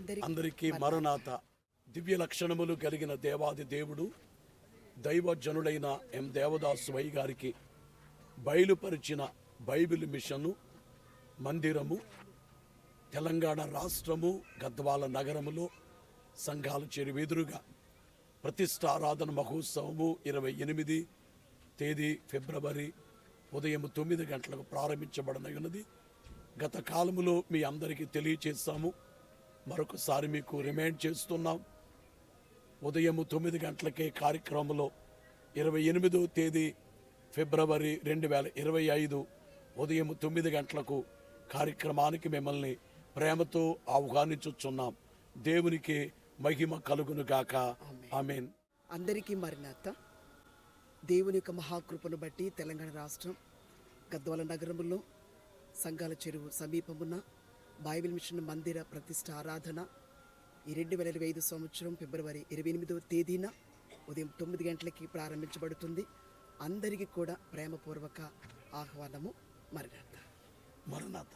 అందరికీ మరణాత. దివ్య లక్షణములు కలిగిన దేవాది దేవుడు దైవజనుడైన ఎం దేవదాసు వై గారికి బయలుపరిచిన బైబిల్ మిషను మందిరము తెలంగాణ రాష్ట్రము గద్వాల నగరములో సంఘాల చెరువెదురుగా ప్రతిష్టారాధన మహోత్సవము ఇరవై ఎనిమిది తేదీ ఫిబ్రవరి ఉదయం తొమ్మిది గంటలకు ప్రారంభించబడనది గత కాలములో మీ అందరికీ తెలియచేస్తాము. మరొకసారి మీకు రిమైండ్ చేస్తున్నాం. ఉదయం తొమ్మిది గంటలకే కార్యక్రమంలో ఇరవై ఎనిమిదో తేదీ ఫిబ్రవరి రెండు వేల ఇరవై ఐదు ఉదయం తొమ్మిది గంటలకు కార్యక్రమానికి మిమ్మల్ని ప్రేమతో ఆహ్వానించుచున్నాం. దేవునికి మహిమ కలుగును గాక. ఆమెన్. అందరికీ మరణాత దేవుని యొక్క మహాకృపను బట్టి తెలంగాణ రాష్ట్రం గద్వాల నగరంలో సంఘాల చెరువు సమీపమున్న బైబిల్ మిషన్ మందిర ప్రతిష్ట ఆరాధన. ఈ రెండు వేల ఇరవై ఐదు సంవత్సరం ఫిబ్రవరి ఇరవై ఎనిమిదవ తేదీన ఉదయం తొమ్మిది గంటలకి ప్రారంభించబడుతుంది. అందరికీ కూడా ప్రేమపూర్వక ఆహ్వానము మరణాథ మరణాత